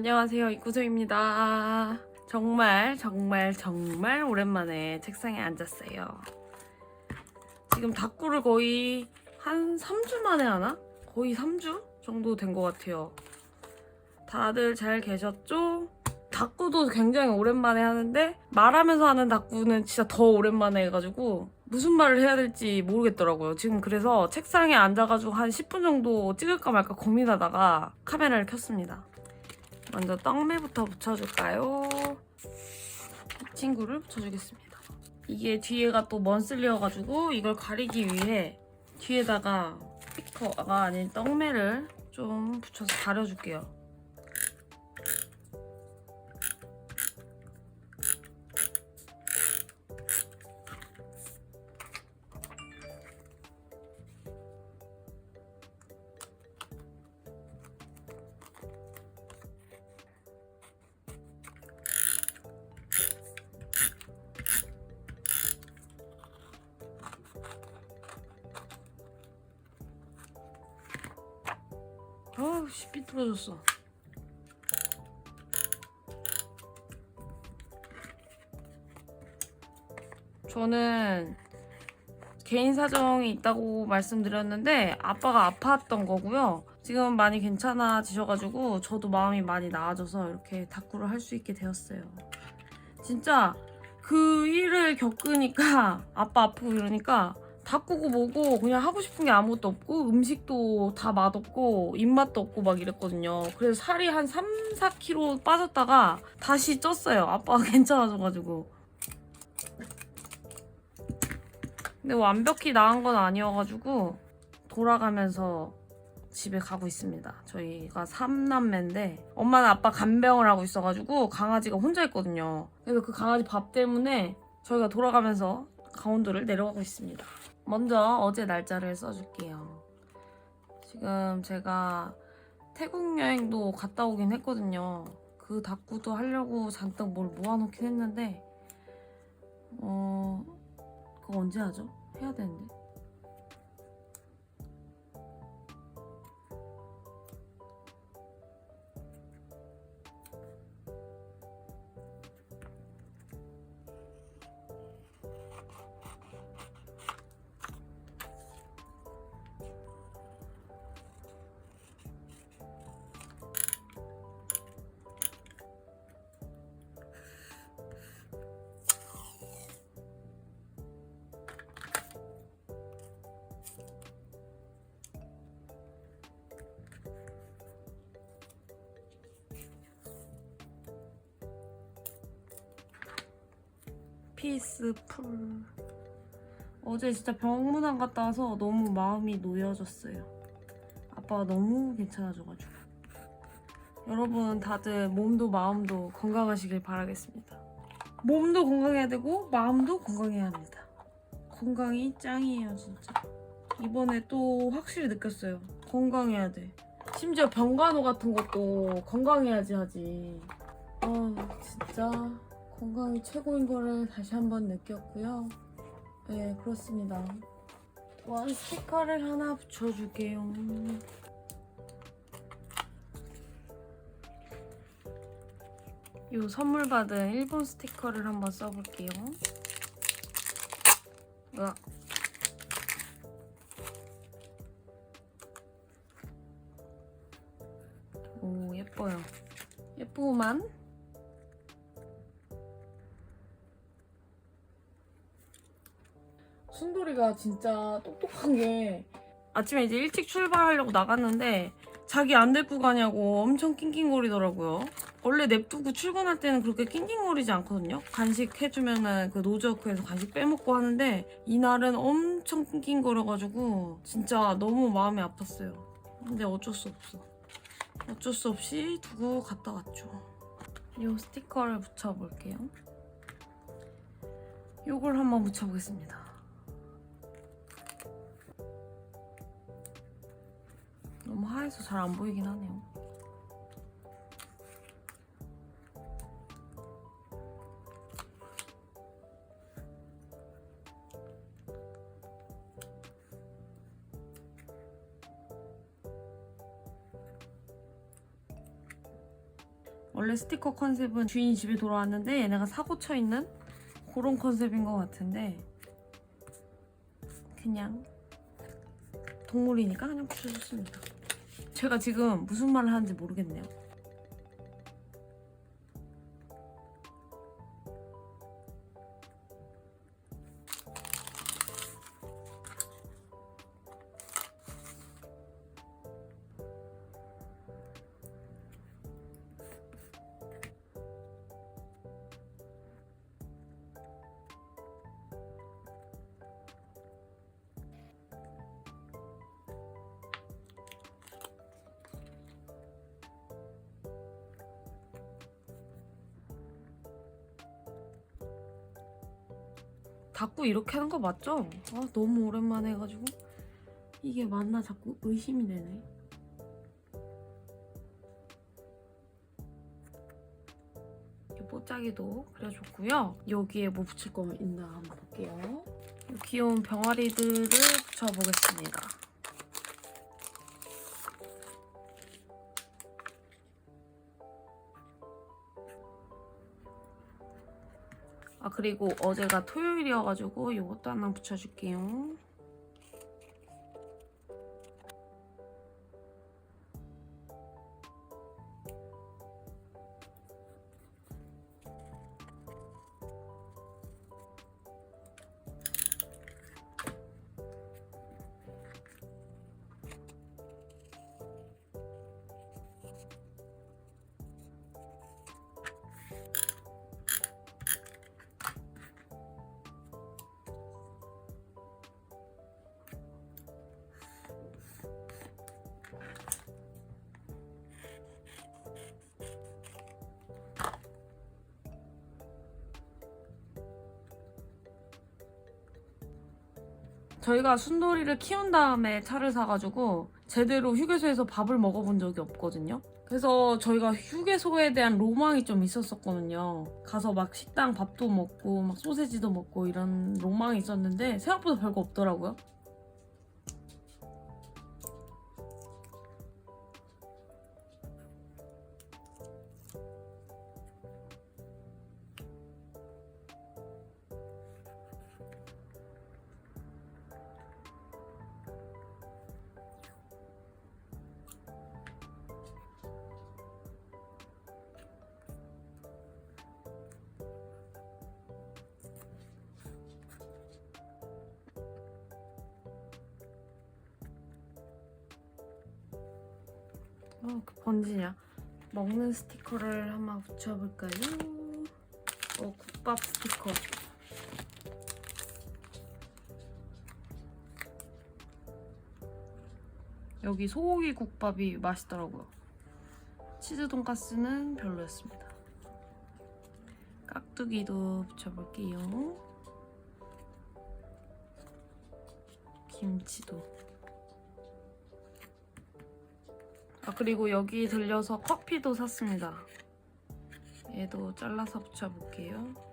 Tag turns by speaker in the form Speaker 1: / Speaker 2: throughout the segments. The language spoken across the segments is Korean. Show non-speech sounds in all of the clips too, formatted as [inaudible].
Speaker 1: 안녕하세요 이구조입니다 정말 정말 정말 오랜만에 책상에 앉았어요 지금 다꾸를 거의 한 3주 만에 하나? 거의 3주 정도 된 것 같아요 다들 잘 계셨죠? 다꾸도 굉장히 오랜만에 하는데 말하면서 하는 다꾸는 진짜 더 오랜만에 해가지고 무슨 말을 해야 될지 모르겠더라고요. 지금 그래서 책상에 앉아가지고 한 10분 정도 찍을까 말까 고민하다가 카메라를 켰습니다. 먼저 떡매부터 붙여줄까요? 이 친구를 붙여주겠습니다. 이게 뒤에가 또 먼슬리여가지고 이걸 가리기 위해 뒤에다가 스티커가 아닌 떡매를 좀 붙여서 가려줄게요. 씨 삐뚤어졌어. 저는 개인 사정이 있다고 말씀드렸는데 아빠가 아팠던 거고요. 지금 많이 괜찮아지셔가지고 저도 마음이 많이 나아져서 이렇게 다꾸를 할 수 있게 되었어요. 진짜 그 일을 겪으니까 아빠 아프고 이러니까 다꾸고 뭐고 그냥 하고 싶은 게 아무것도 없고 음식도 다 맛없고 입맛도 없고 막 이랬거든요. 그래서 살이 한 3, 4kg 빠졌다가 다시 쪘어요. 아빠가 [laughs] 괜찮아져가지고. 근데 완벽히 나은 건 아니어가지고 돌아가면서 집에 가고 있습니다. 저희가 3남매인데 엄마는 아빠 간병을 하고 있어가지고 강아지가 혼자 있거든요. 그래서 그 강아지 밥 때문에 저희가 돌아가면서 강원도를 내려가고 있습니다. 먼저 어제 날짜를 써줄게요. 지금 제가 태국 여행도 갔다 오긴 했거든요. 그 다꾸도 하려고 잔뜩 뭘 모아놓긴 했는데, 어, 그거 언제 하죠? 해야 되는데. 피스 풀. 어제 진짜 병문 안 갔다 와서 너무 마음이 놓여졌어요. 아빠가 너무 괜찮아져가지고. 여러분 다들 몸도 마음도 건강하시길 바라겠습니다. 몸도 건강해야 되고 마음도 건강해야 합니다. 건강이 짱이에요 진짜. 이번에 또 확실히 느꼈어요. 건강해야 돼. 심지어 병간호 같은 것도 건강해야지 하지. 아 진짜 건강이 최고인 거를 다시 한번 느꼈고요. 네, 그렇습니다. 원 스티커를 하나 붙여줄게요. 이 선물 받은 일본 스티커를 한번 써볼게요. 으악. 오, 예뻐요. 예쁘구만. 진짜 똑똑한 게 아침에 이제 일찍 출발하려고 나갔는데 자기 안 데리고 가냐고 엄청 낑낑거리더라고요. 원래 냅두고 출근할 때는 그렇게 낑낑거리지 않거든요. 간식 해주면은 그 노즈워크에서 간식 빼먹고 하는데 이날은 엄청 낑낑거려가지고 진짜 너무 마음이 아팠어요. 근데 어쩔 수 없어. 어쩔 수 없이 두고 갔다 왔죠. 이 스티커를 붙여볼게요. 이걸 한번 붙여보겠습니다. 하얘서 잘 안 보이긴 하네요. 원래 스티커 컨셉은 주인이 집에 돌아왔는데 얘네가 사고 쳐 있는 그런 컨셉인 것 같은데 그냥 동물이니까 그냥 붙여줬습니다. 제가 지금 무슨 말을 하는지 모르겠네요. 자꾸 이렇게 하는 거 맞죠? 아 너무 오랜만에 해가지고 이게 맞나 자꾸 의심이 되네. 뽀짝이도 그려줬고요. 여기에 뭐 붙일 거 있나 한번 볼게요. 이 귀여운 병아리들을 붙여보겠습니다. 그리고 어제가 토요일이어가지고 이것도 하나 붙여줄게요. 저희가 순돌이를 키운 다음에 차를 사가지고 제대로 휴게소에서 밥을 먹어본 적이 없거든요. 그래서 저희가 휴게소에 대한 로망이 좀 있었었거든요. 가서 막 식당 밥도 먹고 막 소세지도 먹고 이런 로망이 있었는데 생각보다 별거 없더라고요. 어, 그 번지냐. 먹는 스티커를 한번 붙여볼까요? 어, 국밥 스티커. 여기 소고기 국밥이 맛있더라고요. 치즈 돈가스는 별로였습니다. 깍두기도 붙여볼게요. 김치도. 아 그리고 여기 들려서 커피도 샀습니다. 얘도 잘라서 붙여볼게요.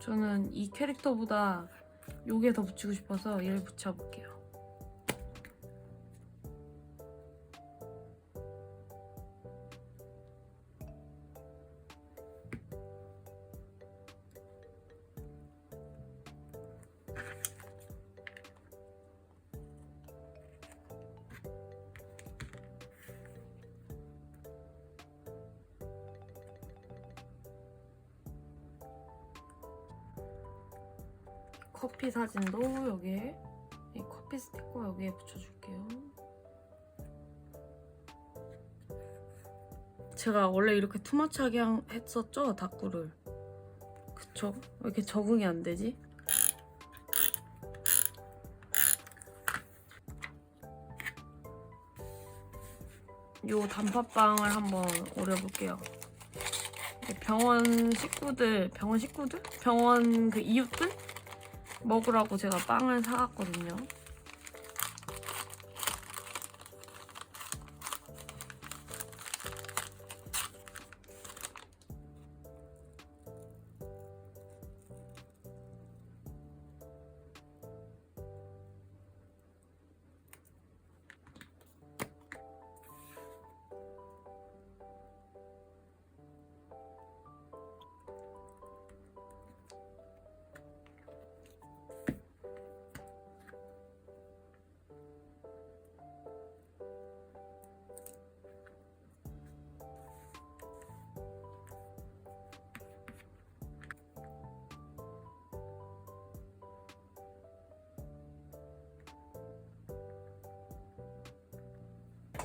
Speaker 1: 저는 이 캐릭터보다 더 붙이고 싶어서 얘를 붙여볼게요. 커피 사진도 여기에 이 커피 스티커 여기에 붙여줄게요. 제가 원래 이렇게 투마치하게 한- 했었죠 다꾸를. 그쵸? 왜 이렇게 적응이 안 되지? 요 단팥빵을 한번 오려볼게요. 병원 식구들, 병원 식구들? 병원 그 이웃들? 먹으라고 제가 빵을 사갔거든요.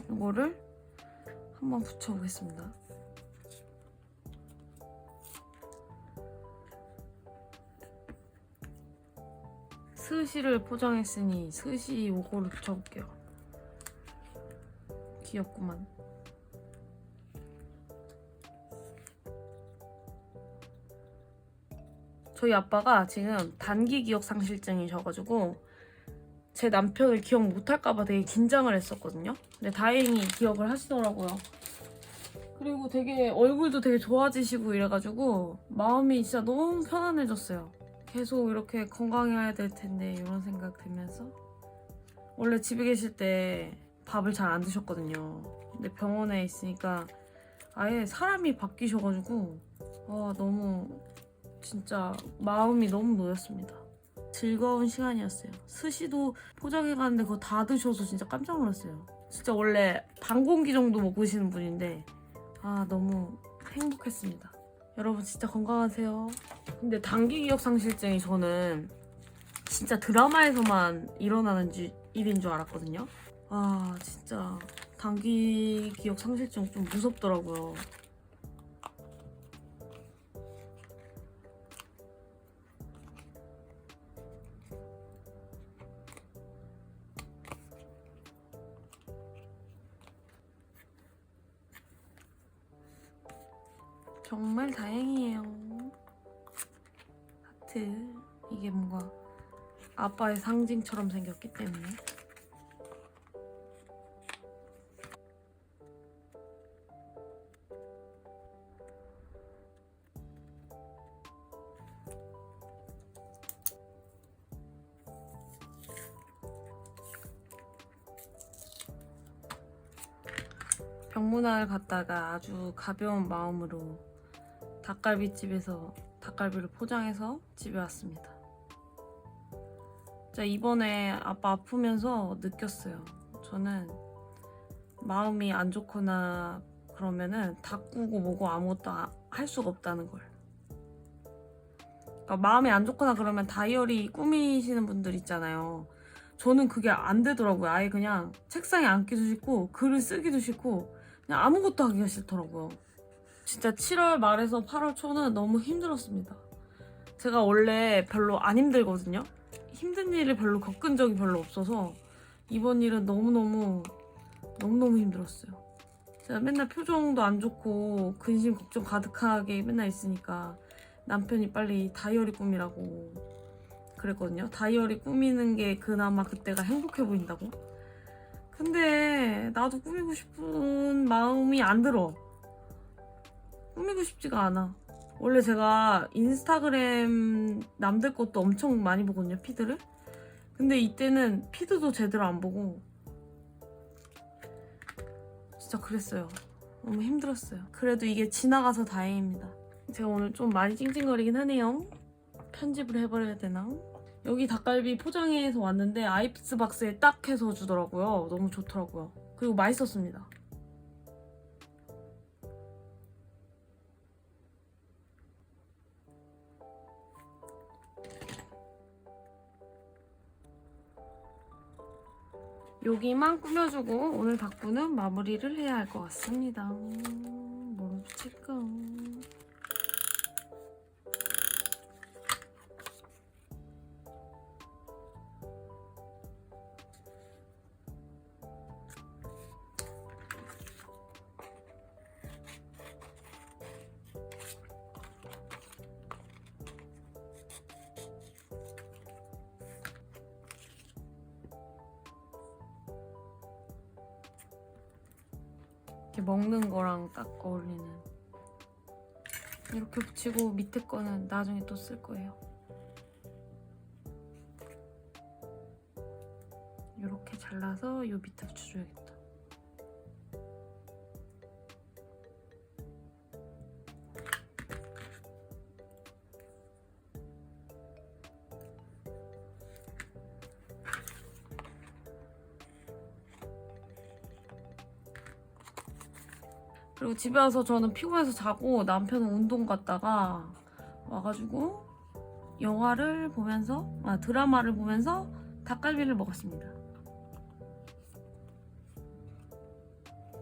Speaker 1: 이거를 한번 붙여보겠습니다. 스시를 포장했으니 스시 요거를 붙여볼게요. 귀엽구만. 저희 아빠가 지금 단기 기억 상실증이셔가지고 제 남편을 기억 못할까봐 되게 긴장을 했었거든요. 근데 다행히 기억을 하시더라고요. 그리고 되게 얼굴도 되게 좋아지시고 이래가지고 마음이 진짜 너무 편안해졌어요. 계속 이렇게 건강해야 될 텐데 이런 생각 들면서 원래 집에 계실 때 밥을 잘 안 드셨거든요. 근데 병원에 있으니까 아예 사람이 바뀌셔가지고 와 너무 진짜 마음이 너무 놓였습니다. 즐거운 시간이었어요. 스시도 포장해 가는데 그거 다 드셔서 진짜 깜짝 놀랐어요. 진짜 원래 반 공기 정도 먹으시는 분인데 아 너무 행복했습니다. 여러분 진짜 건강하세요. 근데 단기 기억 상실증이 저는 진짜 드라마에서만 일어나는 지- 일인 줄 알았거든요. 아 진짜 단기 기억 상실증 좀 무섭더라고요. 아빠의 상징처럼 생겼기 때문에. 병문안을 갔다가 아주 가벼운 마음으로 닭갈비집에서 닭갈비를 포장해서 집에 왔습니다. 진짜 이번에 아빠 아프면서 느꼈어요. 저는 마음이 안 좋거나 그러면은 닭구고 뭐고 아무것도 아- 할 수가 없다는 걸. 그러니까 마음이 안 좋거나 그러면 다이어리 꾸미시는 분들 있잖아요. 저는 그게 안 되더라고요. 아예 그냥 책상에 앉기도 싫고 글을 쓰기도 싫고 그냥 아무것도 하기가 싫더라고요. 진짜 7월 말에서 8월 초는 너무 힘들었습니다. 제가 원래 별로 안 힘들거든요. 힘든 일을 별로 겪은 적이 별로 없어서 이번 일은 너무너무 너무너무 힘들었어요. 제가 맨날 표정도 안 좋고 근심 걱정 가득하게 맨날 있으니까 남편이 빨리 다이어리 꾸미라고 그랬거든요. 다이어리 꾸미는 게 그나마 그때가 행복해 보인다고. 근데 나도 꾸미고 싶은 마음이 안 들어. 꾸미고 싶지가 않아. 원래 제가 인스타그램 남들 것도 엄청 많이 보거든요, 피드를. 근데 이때는 피드도 제대로 안 보고 진짜 그랬어요. 너무 힘들었어요. 그래도 이게 지나가서 다행입니다. 제가 오늘 좀 많이 찡찡거리긴 하네요. 편집을 해버려야 되나? 여기 닭갈비 포장해서 왔는데 아이스 박스에 딱 해서 주더라고요. 너무 좋더라고요. 그리고 맛있었습니다. 여기만 꾸며주고 오늘 닭구는 마무리를 해야 할 것 같습니다. 뭘 붙일까? 이렇게 먹는 거랑 딱 어울리는 이렇게 붙이고 밑에 거는 나중에 또 쓸 거예요. 이렇게 잘라서 이 밑에 붙여줘야겠다. 그리고 집에 와서 저는 피곤해서 자고 남편은 운동 갔다가 와가지고 영화를 보면서 아 드라마를 보면서 닭갈비를 먹었습니다.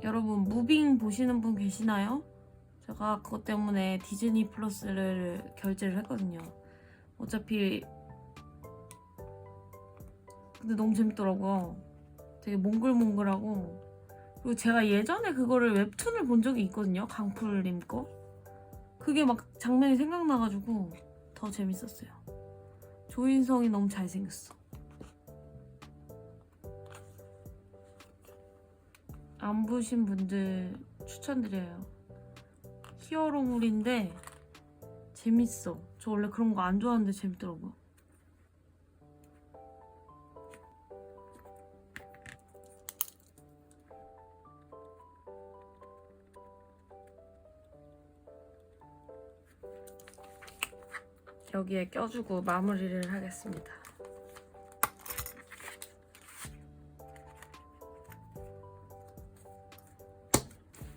Speaker 1: 여러분 무빙 보시는 분 계시나요? 제가 그것 때문에 디즈니 플러스를 결제를 했거든요. 어차피 근데 너무 재밌더라고요. 되게 몽글몽글하고 그리고 제가 예전에 그거를 웹툰을 본 적이 있거든요. 강풀님 거. 그게 막 장면이 생각나가지고 더 재밌었어요. 조인성이 너무 잘생겼어. 안 보신 분들 추천드려요. 히어로물인데 재밌어. 저 원래 그런 거 안 좋아하는데 재밌더라고요. 여기에 껴주고 마무리를 하겠습니다.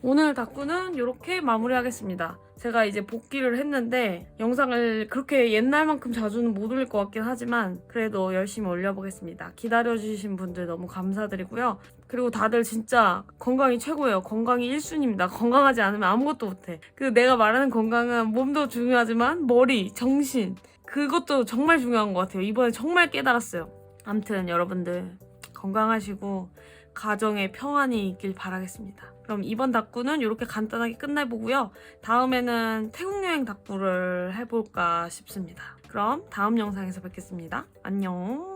Speaker 1: 오늘 다꾸는 이렇게 마무리하겠습니다. 제가 이제 복귀를 했는데 영상을 그렇게 옛날만큼 자주는 못 올릴 것 같긴 하지만 그래도 열심히 올려보겠습니다. 기다려주신 분들 너무 감사드리고요. 그리고 다들 진짜 건강이 최고예요. 건강이 1순위입니다. 건강하지 않으면 아무것도 못해. 그 내가 말하는 건강은 몸도 중요하지만 머리, 정신 그것도 정말 중요한 것 같아요. 이번에 정말 깨달았어요. 암튼 여러분들 건강하시고 가정에 평안이 있길 바라겠습니다. 그럼 이번 다꾸는 이렇게 간단하게 끝내보고요. 다음에는 태국 여행 다꾸를 해볼까 싶습니다. 그럼 다음 영상에서 뵙겠습니다. 안녕.